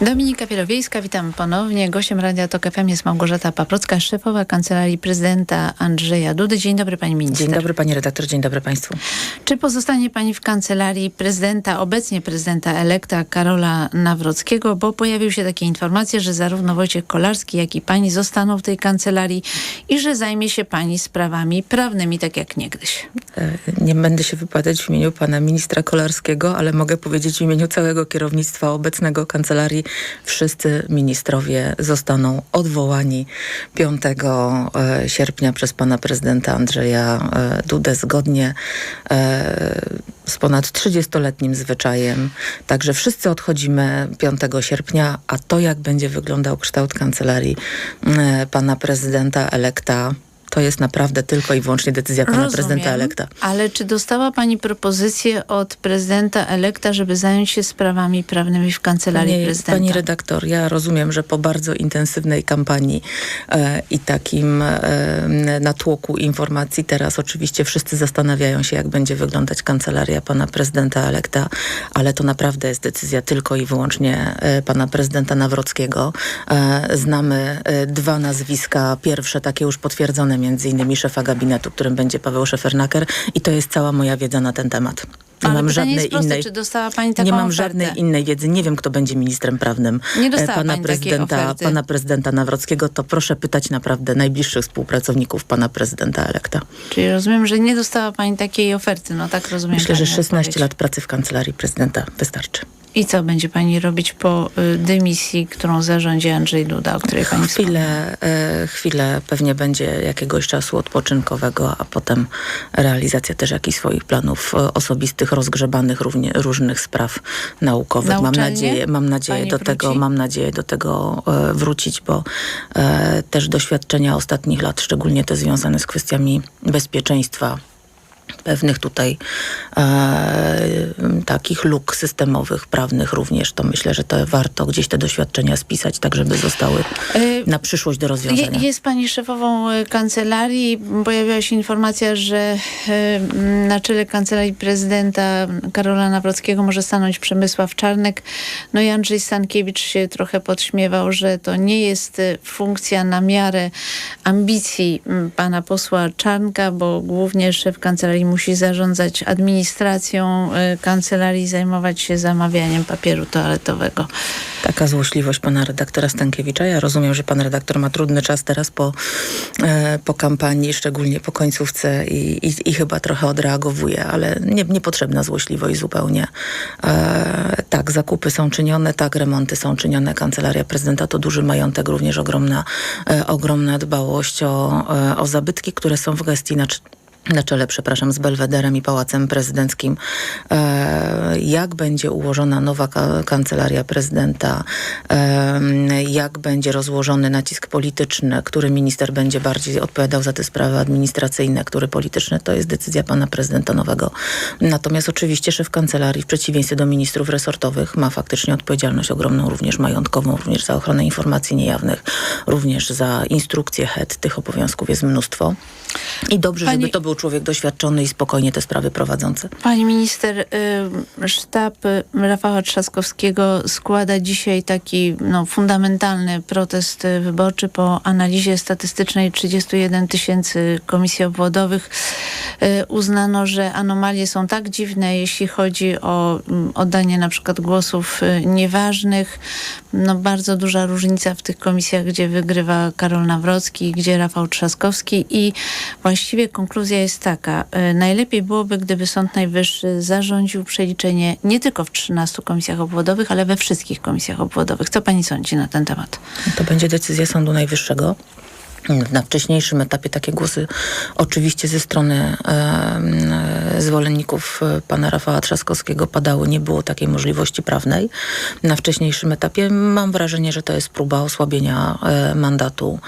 Dominika Wielowiejska, witam ponownie. Gościem Radia Tok FM jest Małgorzata Paprocka, szefowa Kancelarii Prezydenta Andrzeja Dudy. Dzień dobry Pani Minister. Dzień dobry Pani Redaktor, dzień dobry Państwu. Czy pozostanie Pani w Kancelarii Prezydenta, obecnie Prezydenta elekta Karola Nawrockiego? Bo pojawiły się takie informacje, że zarówno Wojciech Kolarski, jak i Pani zostaną w tej Kancelarii i że zajmie się Pani sprawami prawnymi, tak jak niegdyś. E, Nie będę się wypowiadać w imieniu Pana Ministra Kolarskiego, ale mogę powiedzieć w imieniu całego kierownictwa obecnego Kancelarii. Wszyscy ministrowie zostaną odwołani 5 e, sierpnia przez Pana Prezydenta Andrzeja e, Dudę zgodnie e, z ponad 30-letnim zwyczajem. Także wszyscy odchodzimy 5 sierpnia, a to jak będzie wyglądał kształt kancelarii pana prezydenta elekta, to jest naprawdę tylko i wyłącznie decyzja pana Rozumiem, prezydenta elekta. Ale czy dostała Pani propozycję od prezydenta elekta, żeby zająć się sprawami prawnymi w Kancelarii Pani, Prezydenta? pani redaktor, ja rozumiem, że po bardzo intensywnej kampanii e, i takim e, natłoku informacji teraz oczywiście wszyscy zastanawiają się, jak będzie wyglądać kancelaria pana prezydenta elekta, ale to naprawdę jest decyzja tylko i wyłącznie e, pana prezydenta Nawrockiego. E, znamy e, dwa nazwiska, pierwsze takie już potwierdzone, między innymi szefa gabinetu, którym będzie Paweł Szefernaker i to jest cała moja wiedza na ten temat. Nie Ale mam żadnej proste, innej. czy dostała Pani taką Nie mam ofertę? żadnej innej wiedzy. Nie wiem, kto będzie ministrem prawnym Nie e, dostała pana pani prezydenta, oferty. pana prezydenta Nawrockiego. To proszę pytać naprawdę najbliższych współpracowników pana prezydenta elekta. Czyli rozumiem, że nie dostała Pani takiej oferty. No tak rozumiem. Myślę, że pani 16 odpowiedź. lat pracy w kancelarii prezydenta wystarczy. I co będzie Pani robić po y, dymisji, którą zarządzi Andrzej Duda, o której Pani? Chwilę, e, chwilę pewnie będzie jakiegoś czasu odpoczynkowego, a potem realizacja też jakichś swoich planów e, osobistych, rozgrzebanych równie, różnych spraw naukowych. Na mam nadzieję, mam nadzieję pani do tego, mam nadzieję do tego e, wrócić, bo e, też doświadczenia ostatnich lat, szczególnie te związane z kwestiami bezpieczeństwa, pewnych tutaj e, takich luk systemowych, prawnych również, to myślę, że to warto gdzieś te doświadczenia spisać, tak żeby zostały Y, na przyszłość do Je, rozwiązania. jest pani szefową y, kancelarii. Pojawiła się informacja, że y, na czele kancelarii prezydenta Karola Nawrockiego może stanąć Przemysław Czarnek. No i Andrzej Stankiewicz się trochę podśmiewał, że to nie jest funkcja na miarę ambicji pana posła Czarnka, bo głównie szef kancelarii musi zarządzać administracją y, kancelarii, zajmować się zamawianiem papieru toaletowego. Taka złośliwość pana redaktora Stankiewicza. Ja rozumiem, że pan redaktor ma trudny czas teraz po, e, po kampanii, szczególnie po końcówce i, i, i chyba trochę odreagowuje, ale nie, niepotrzebna złośliwość zupełnie. E, tak, zakupy są czynione, tak, remonty są czynione. Kancelaria prezydenta to duży majątek, również ogromna, e, ogromna dbałość o, e, o zabytki, które są w gestii na, na czele, przepraszam, z Belwederem i Pałacem Prezydenckim. E, jak będzie ułożona nowa ka- kancelaria prezydenta, e, jak będzie rozłożony nacisk polityczny, który minister będzie bardziej odpowiadał za te sprawy administracyjne, który polityczny, to jest decyzja pana prezydenta nowego. Natomiast oczywiście szef kancelarii, w przeciwieństwie do ministrów resortowych, ma faktycznie odpowiedzialność ogromną, również majątkową, również za ochronę informacji niejawnych, również za instrukcję HED. Tych obowiązków jest mnóstwo. I dobrze, Pani- żeby to był człowiek doświadczony i spokojnie te sprawy prowadzący. Pani minister, y, sztab Rafała Trzaskowskiego składa dzisiaj taki no, fundamentalny protest wyborczy po analizie statystycznej 31 tysięcy komisji obwodowych. Y, Uznano, że anomalie są tak dziwne, jeśli chodzi o mm, oddanie na przykład głosów y, nieważnych. No, bardzo duża różnica w tych komisjach, gdzie wygrywa Karol Nawrocki, gdzie Rafał Trzaskowski i właściwie konkluzja jest taka. y, Najlepiej byłoby, gdyby Sąd Najwyższy zarządził przeliczenie nie tylko w 13 komisjach obwodowych, ale we wszystkich komisjach obwodowych. Co pani sądzi na ten temat? To będzie decyzja Sądu Najwyższego. Na wcześniejszym etapie takie głosy oczywiście ze strony e, e, zwolenników e, pana Rafała Trzaskowskiego padały. Nie było takiej możliwości prawnej. Na wcześniejszym etapie mam wrażenie, że to jest próba osłabienia e, mandatu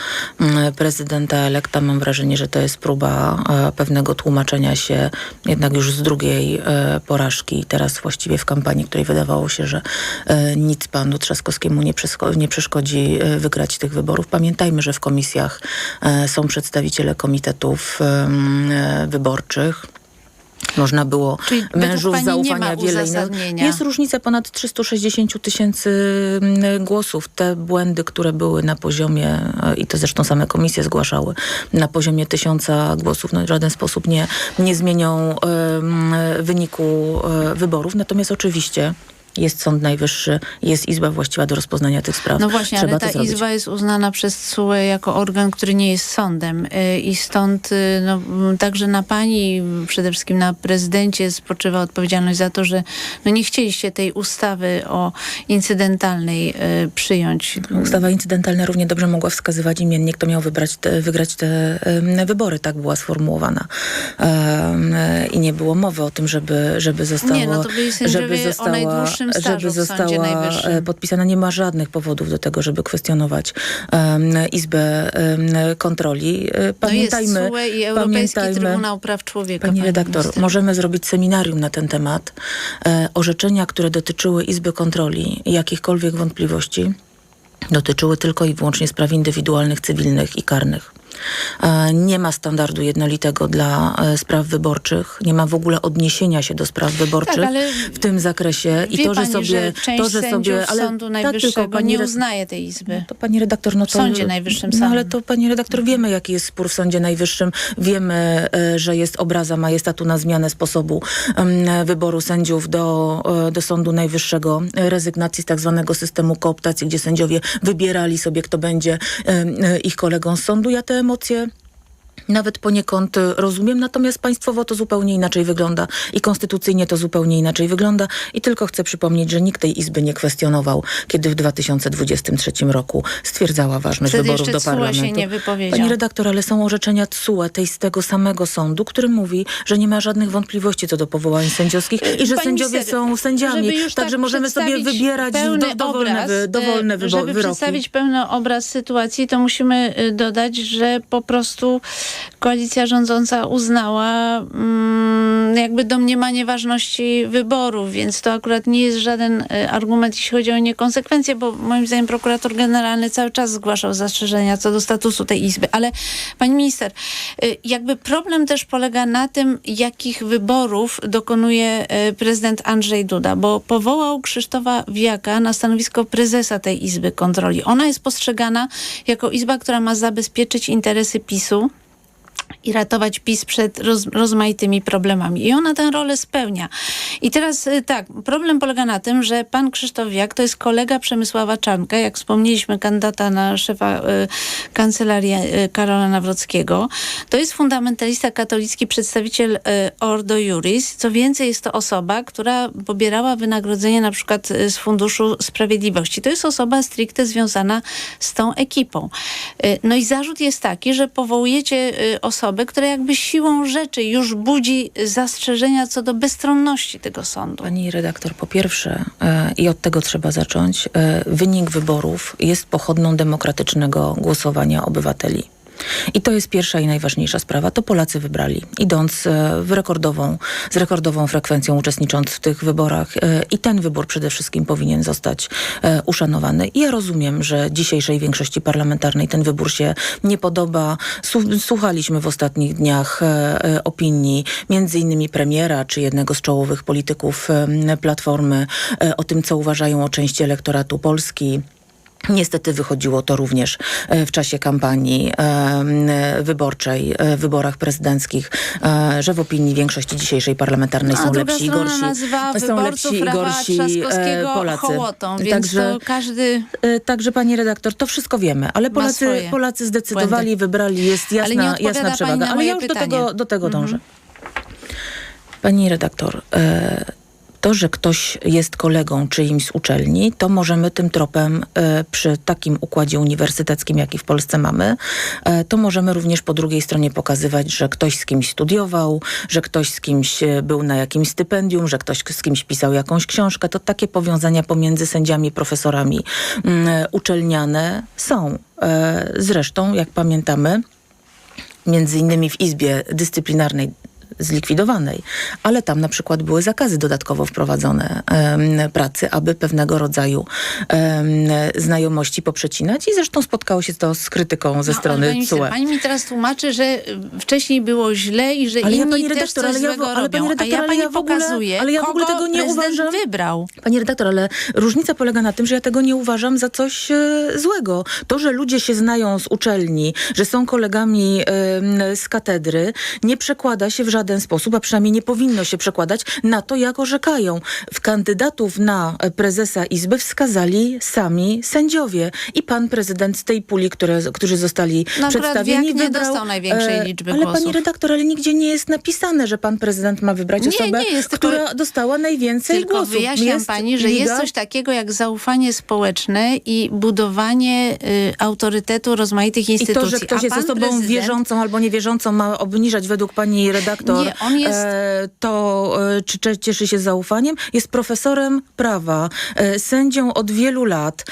mm, prezydenta elekta. Mam wrażenie, że to jest próba e, pewnego tłumaczenia się jednak już z drugiej e, porażki. Teraz właściwie w kampanii, której wydawało się, że e, nic panu Trzaskowskiemu nie, nie przeszkodzi e, wygrać tych wyborów. Pamiętajmy, że w komisjach e, są przedstawiciele komitetów e, wyborczych. Można było Czyli mężów zaufania wiele innych. Jest różnica ponad 360 tysięcy mm, głosów. Te błędy, które były na poziomie, e, i to zresztą same komisje zgłaszały, na poziomie tysiąca głosów, no, w żaden sposób nie, nie zmienią wyniku e, wyborów. Natomiast oczywiście jest Sąd Najwyższy, jest Izba właściwa do rozpoznania tych spraw. No właśnie, Trzeba ale ta zrobić. izba jest uznana przez TSUE jako organ, który nie jest sądem Y, i stąd y, no, także na pani, przede wszystkim na prezydencie spoczywa odpowiedzialność za to, że no, nie chcieliście tej ustawy o incydentalnej y, przyjąć. Ustawa incydentalna równie dobrze mogła wskazywać imiennie, kto miał wybrać te, wygrać te wybory. Tak była sformułowana. I nie było mowy o tym, żeby, żeby zostało... Nie, no to byli sędziowie żeby o została, najdłuższym stażu żeby została e, podpisana. Nie ma żadnych powodów do tego, żeby kwestionować em, Izbę em, Kontroli. E, No jest Pamiętajmy, TSUE i Europejski pamiętajmy- Trybunał Praw Człowieka. Pani redaktor, minister. możemy zrobić seminarium na ten temat. E, orzeczenia, które dotyczyły Izby Kontroli jakichkolwiek wątpliwości, dotyczyły tylko i wyłącznie spraw indywidualnych, cywilnych i karnych. E, Nie ma standardu jednolitego dla e, spraw wyborczych, nie ma w ogóle odniesienia się do spraw wyborczych Tak, w tym zakresie i to, że pani, sobie że część to, że sobie ale Sądu tak, Najwyższego tylko pani nie uznaje tej izby. to pani redaktor, no to... W Sądzie Najwyższym No ale to pani redaktor, wiemy jaki jest spór w Sądzie Najwyższym. Wiemy, e, że jest obraza majestatu na zmianę sposobu wyboru sędziów do, do Sądu Najwyższego. Rezygnacji z tak zwanego systemu kooptacji, gdzie sędziowie wybierali sobie, kto będzie ich kolegą z sądu. Ja te emocje nawet poniekąd y, rozumiem, natomiast państwowo to zupełnie inaczej wygląda i konstytucyjnie to zupełnie inaczej wygląda i tylko chcę przypomnieć, że nikt tej Izby nie kwestionował, kiedy w 2023 roku stwierdzała ważność Wtedy wyborów do parlamentu. się nie wypowiedział. Pani redaktor, ale są orzeczenia TSUE, tej z tego samego sądu, który mówi, że nie ma żadnych wątpliwości co do powołań sędziowskich i że Pani sędziowie minister, są sędziami, także tak możemy sobie wybierać do, dowolne, obraz, wy, dowolne e, wybo- Żeby wyroki. przedstawić pełny obraz sytuacji, to musimy y, dodać, że po prostu koalicja rządząca uznała mm, jakby domniemanie ważności wyborów, więc to akurat nie jest żaden y, argument, jeśli chodzi o niekonsekwencje, bo moim zdaniem prokurator generalny cały czas zgłaszał zastrzeżenia co do statusu tej izby. Ale pani minister, y, jakby problem też polega na tym, jakich wyborów dokonuje y, prezydent Andrzej Duda, bo powołał Krzysztofa Wiaka na stanowisko prezesa tej Izby Kontroli. Ona jest postrzegana jako izba, która ma zabezpieczyć interesy PiSu i ratować PiS przed roz, rozmaitymi problemami. I ona tę rolę spełnia. I teraz y, tak, problem polega na tym, że pan Krzysztof Wiak to jest kolega Przemysława Czarnka, jak wspomnieliśmy, kandydata na szefa y, kancelarii y, Karola Nawrockiego. To jest fundamentalista katolicki, przedstawiciel y, Ordo Juris. Co więcej, jest to osoba, która pobierała wynagrodzenie na przykład y, z Funduszu Sprawiedliwości. To jest osoba stricte związana z tą ekipą. Y, No i zarzut jest taki, że powołujecie y, osobę, która jakby siłą rzeczy już budzi zastrzeżenia co do bezstronności tego sądu. Pani redaktor, po pierwsze, e, i od tego trzeba zacząć, e, wynik wyborów jest pochodną demokratycznego głosowania obywateli. I to jest pierwsza i najważniejsza sprawa. To Polacy wybrali, idąc e, w rekordową, z rekordową frekwencją uczestnicząc w tych wyborach. E, I ten wybór przede wszystkim powinien zostać e, uszanowany. I ja rozumiem, że dzisiejszej większości parlamentarnej ten wybór się nie podoba. Słuchaliśmy w ostatnich dniach opinii między innymi premiera czy jednego z czołowych polityków Platformy o tym, co uważają o części elektoratu Polski. Niestety wychodziło to również e, w czasie kampanii e, wyborczej, e, w wyborach prezydenckich, że w opinii większości dzisiejszej parlamentarnej są lepsi i gorsi. Są lepsi i gorsi Polacy. hołotą, więc Także każdy... Także pani redaktor, to wszystko wiemy, ale Polacy, Polacy zdecydowali, błędy. wybrali, jest jasna, jasna przewaga. Ale ja już do pytanie. Mhm. tego, do tego dążę. Pani redaktor, e, to, że ktoś jest kolegą czyimś z uczelni, to możemy tym tropem e, przy takim układzie uniwersyteckim, jaki w Polsce mamy, e, to możemy również po drugiej stronie pokazywać, że ktoś z kimś studiował, że ktoś z kimś e, był na jakimś stypendium, że ktoś z kimś pisał jakąś książkę. To takie powiązania pomiędzy sędziami, profesorami mm, uczelniane są. Zresztą, jak pamiętamy, między innymi w Izbie Dyscyplinarnej zlikwidowanej, ale tam na przykład były zakazy dodatkowo wprowadzone pracy, aby pewnego rodzaju znajomości poprzecinać i zresztą spotkało się to z krytyką ze No, strony pani, CUE. pani mi teraz tłumaczy, że wcześniej było źle i że Ale ja, inni pani też redaktor, coś ale ja ale robią. pani redaktor, A ja pani ja pokazuję, ale ja w ogóle tego nie uważam. wybrał. Pani redaktor, ale różnica polega na tym, że ja tego nie uważam za coś e, złego. To, że ludzie się znają z uczelni, że są kolegami z katedry, nie przekłada się w żaden sposób, a przynajmniej nie powinno się przekładać na to, jak orzekają. W kandydatów na prezesa Izby wskazali sami sędziowie i pan prezydent z tej puli, które, którzy zostali No przedstawieni, Wiak nie wybrał... dostał największej e, liczby ale głosów. pani redaktor, ale nigdzie nie jest napisane, że pan prezydent ma wybrać Nie, osobę, nie jest, tylko- która dostała najwięcej Tylko głosów. wyjaśniam Jest pani, że liga- jest coś takiego jak zaufanie społeczne i budowanie y, autorytetu rozmaitych I instytucji. to, że ktoś jest osobą prezydent- wierzącą albo niewierzącą ma obniżać według pani redaktor Nie, on jest- e, to, e, czy, cieszy się zaufaniem, jest profesorem prawa, e, sędzią od wielu lat,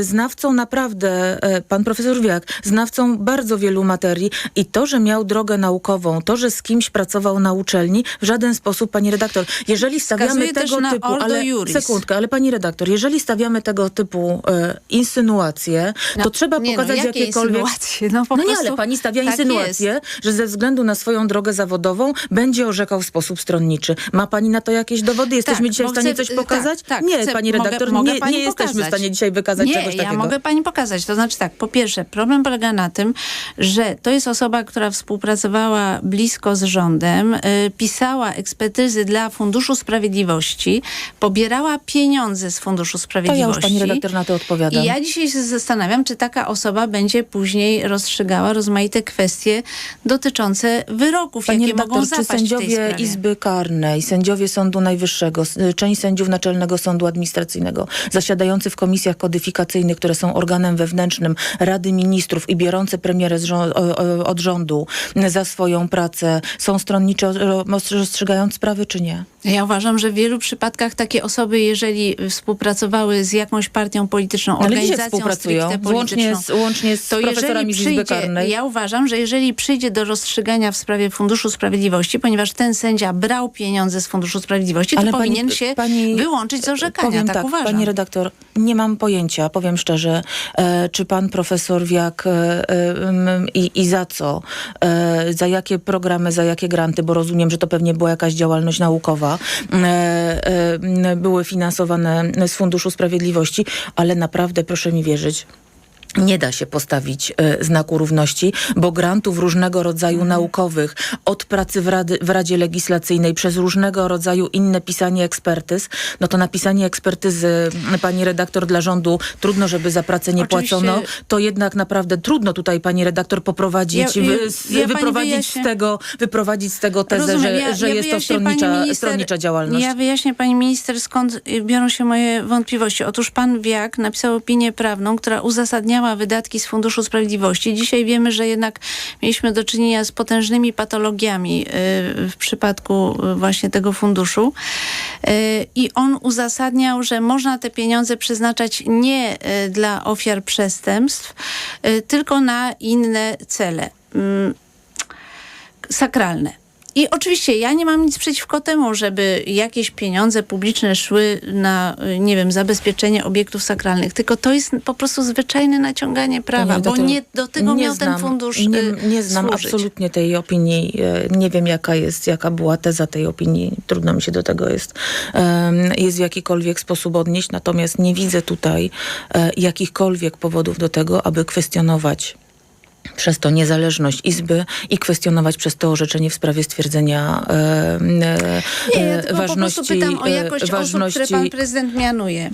znawcą naprawdę, pan profesor Wiak, znawcą bardzo wielu materii i to, że miał drogę naukową, to, że z kimś pracował na uczelni, w żaden sposób, pani redaktor, jeżeli stawiamy Wskazuje tego typu, ale sekundkę, ale pani redaktor, jeżeli stawiamy tego typu e, insynuacje, No, to trzeba nie pokazać no, jakie jakiekolwiek... insynuacje? No, po No nie, prostu ale pani stawia tak insynuację, że ze względu na swoją drogę zawodową będzie orzekał w sposób stronniczy. Ma pani na to jakieś dowody? Jesteśmy Tak, dzisiaj w stanie chcę- coś pokazać? tak, tak, nie, chcę- pani mogę- redaktor, mogę nie, pani nie jesteśmy w stanie dzisiaj wykazać nie, czegoś ja takiego. mogę pani pokazać. To znaczy tak, po pierwsze, problem polega na tym, że to jest osoba, która współpracowała blisko z rządem, y, pisała ekspertyzy dla Funduszu Sprawiedliwości, pobierała pieniądze z Funduszu To ja Sprawiedliwości. już pani redaktor na to odpowiadam. I ja dzisiaj się zastanawiam, czy taka osoba będzie później rozstrzygała rozmaite kwestie dotyczące wyroków, Pani jakie mogą redaktor, czy sędziowie. Izby Karnej, sędziowie Sądu Najwyższego, s- część sędziów Naczelnego Sądu Administracyjnego, zasiadający w komisjach kodyfikacyjnych, które są organem wewnętrznym Rady Ministrów i biorące premierę rząd, od rządu za swoją pracę, są stronnicze, o- rozstrzygając sprawy, czy nie? Ja uważam, że w wielu przypadkach takie osoby, jeżeli współpracowały z jakąś partią polityczną, Ale gdzie organizacją współpracują? stricte Łącznie polityczną, z, łącznie z to profesorami jeżeli z Izby przyjdzie, Karnej. ja uważam, że jeżeli przyjdzie do rozstrzygania w sprawie Funduszu Sprawiedliwości, ponieważ ten sędzia brał pieniądze z Funduszu Sprawiedliwości, to Ale pani- powinien się pani- wyłączyć z orzekania, Powiem tak, tak, uważam. pani redaktor, nie mam pojęcia, powiem szczerze, e, czy pan profesor Wiak e, i, i za co, e, za jakie programy, za jakie granty, bo rozumiem, że to pewnie była jakaś działalność naukowa, e, e, były finansowane z Funduszu Sprawiedliwości, ale naprawdę proszę mi wierzyć, nie da się postawić e, znaku równości, bo grantów różnego rodzaju Mhm. naukowych, od pracy w, rady, w Radzie Legislacyjnej, przez różnego rodzaju inne pisanie ekspertyz, no to napisanie ekspertyzy, m, pani redaktor dla rządu, trudno, żeby za pracę nie Oczywiście- płacono, to jednak naprawdę trudno tutaj pani redaktor poprowadzić, Ja- ja- wy, ja wyprowadzić, z tego, wyprowadzić z tego tezę, Rozumiem. że, że jest to stronnicza, minister- stronnicza działalność. Ja wyjaśnię pani minister, skąd y, biorą się moje wątpliwości. Otóż pan Wiak napisał opinię prawną, która wydatki z Funduszu Sprawiedliwości. Dzisiaj wiemy, że jednak mieliśmy do czynienia z potężnymi patologiami y, w przypadku y, właśnie tego funduszu. Y, I on uzasadniał, że można te pieniądze przeznaczać nie dla ofiar przestępstw, tylko na inne cele. Mm, sakralne. I oczywiście ja nie mam nic przeciwko temu, żeby jakieś pieniądze publiczne szły na, nie wiem, zabezpieczenie obiektów sakralnych, tylko to jest po prostu zwyczajne naciąganie prawa, bo nie do tego nie miał ten znam- fundusz Nie, y, nie znam służyć. absolutnie tej opinii. e, Nie wiem, jaka jest, jaka była teza tej opinii. Trudno mi się do tego jest, jest w jakikolwiek sposób odnieść. Natomiast nie widzę tutaj e, jakichkolwiek powodów do tego, aby kwestionować przez to niezależność Izby i kwestionować przez to orzeczenie w sprawie stwierdzenia e, e, Nie, ja e, ważności, po prostu pytam o e, jakość osób, które pan prezydent mianuje.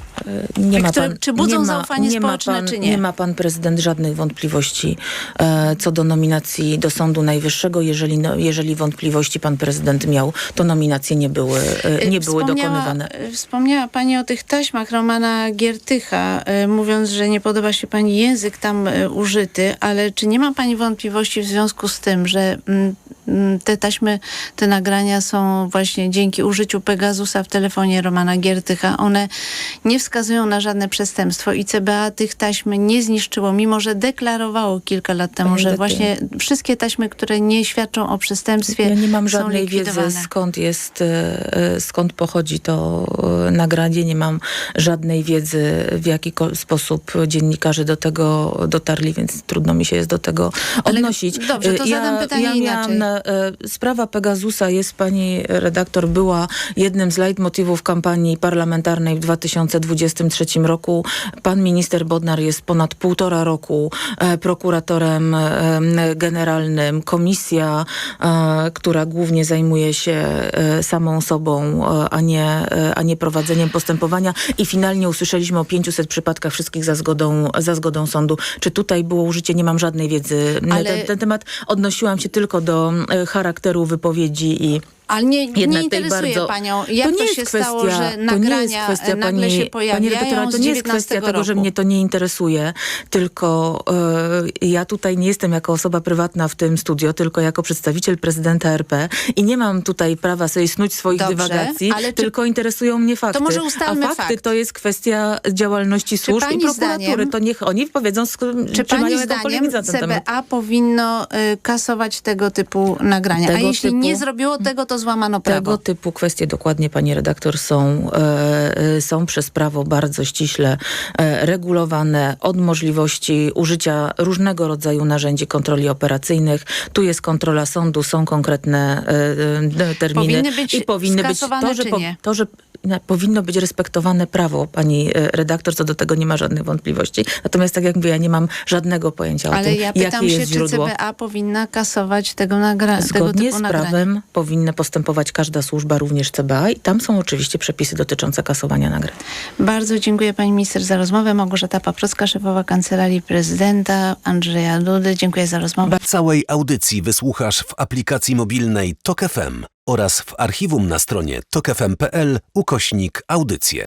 nie ma które- pan, czy budzą nie ma, zaufanie nie ma społeczne, pan, czy nie? ma pan prezydent żadnych wątpliwości e, co do nominacji do Sądu Najwyższego. Jeżeli, no, jeżeli wątpliwości pan prezydent miał, to nominacje nie były, e, nie były dokonywane. y, Wspomniała Pani o tych taśmach Romana Giertycha, y, mówiąc, że nie podoba się Pani język tam y, użyty, ale czy nie ma Pani wątpliwości w związku z tym, że Mm, Te taśmy, te nagrania są właśnie dzięki użyciu Pegasusa w telefonie Romana Giertycha. One nie wskazują na żadne przestępstwo i CBA tych taśm nie zniszczyło, mimo że deklarowało kilka lat temu, że właśnie wszystkie taśmy, które nie świadczą o przestępstwie Ja nie mam żadnej wiedzy, skąd jest, e, e, skąd pochodzi to e, nagranie. Nie mam żadnej wiedzy, w jaki sposób dziennikarze do tego dotarli, więc trudno mi się jest do tego Ale odnosić. dobrze, to E, zadam pytanie ja inaczej. Na, e, sprawa Pegasusa jest, pani redaktor, była jednym z leitmotywów kampanii parlamentarnej w 2023 roku. Pan minister Bodnar jest ponad półtora roku e, prokuratorem e, generalnym. Komisja, która głównie zajmuje się samą sobą, a nie, a nie prowadzeniem postępowania. I finalnie usłyszeliśmy o 500 przypadkach wszystkich za zgodą, za zgodą sądu. Czy tutaj było użycie? Nie mam żadnej wiedzy na Ale- ten, ten temat. Odnosiłam się tylko do charakteru wypowiedzi i Ale nie, nie Jednak interesuje bardzo- panią, jak to to, nie jest się kwestia, stało, że to nie jest nagrania kwestia e, nagle pani, się pani pojawiają redaktora, to nie jest 19 kwestia tego, że roku. mnie to nie interesuje, tylko e, ja tutaj nie jestem jako osoba prywatna w tym studio, tylko jako przedstawiciel prezydenta RP i nie mam tutaj prawa sobie snuć swoich Dobrze, dywagacji, ale czy- tylko interesują mnie fakty. może ustalmy A fakty fakt. to jest kwestia działalności służb i pani prokuratury. zdaniem- to niech oni powiedzą, Czy mają pani jakąkolwiek zdaniem ten temat. CBA powinno y, kasować tego typu nagrania? A Tego jeśli typu- nie zrobiło tego, to złamano prawo. Tego typu kwestie, dokładnie pani redaktor, są, e, e, są przez prawo bardzo ściśle e, regulowane od możliwości użycia różnego rodzaju narzędzi kontroli operacyjnych. Tu jest kontrola sądu, są konkretne e, e, terminy. Powinny być I powinny być to, że, po- to, że powinno być respektowane prawo, pani e, redaktor, co do tego nie ma żadnych wątpliwości. Natomiast tak jak mówię, ja nie mam żadnego pojęcia o Ale tym, ja pytam jakie się, jest czy źródło. CBA powinna kasować tego, nagra- tego Zgodnie typu z nagrania? prawem powinna postępować każda służba, również CBA i tam są oczywiście przepisy dotyczące kasowania nagrań. Bardzo dziękuję pani minister za rozmowę. Małgorzata Paprocka, szefowa Kancelarii Prezydenta Andrzeja Dudy. Dziękuję za rozmowę. Całej audycji wysłuchasz w aplikacji mobilnej Tok FM oraz w archiwum na stronie tokefm.pl ukośnik audycje.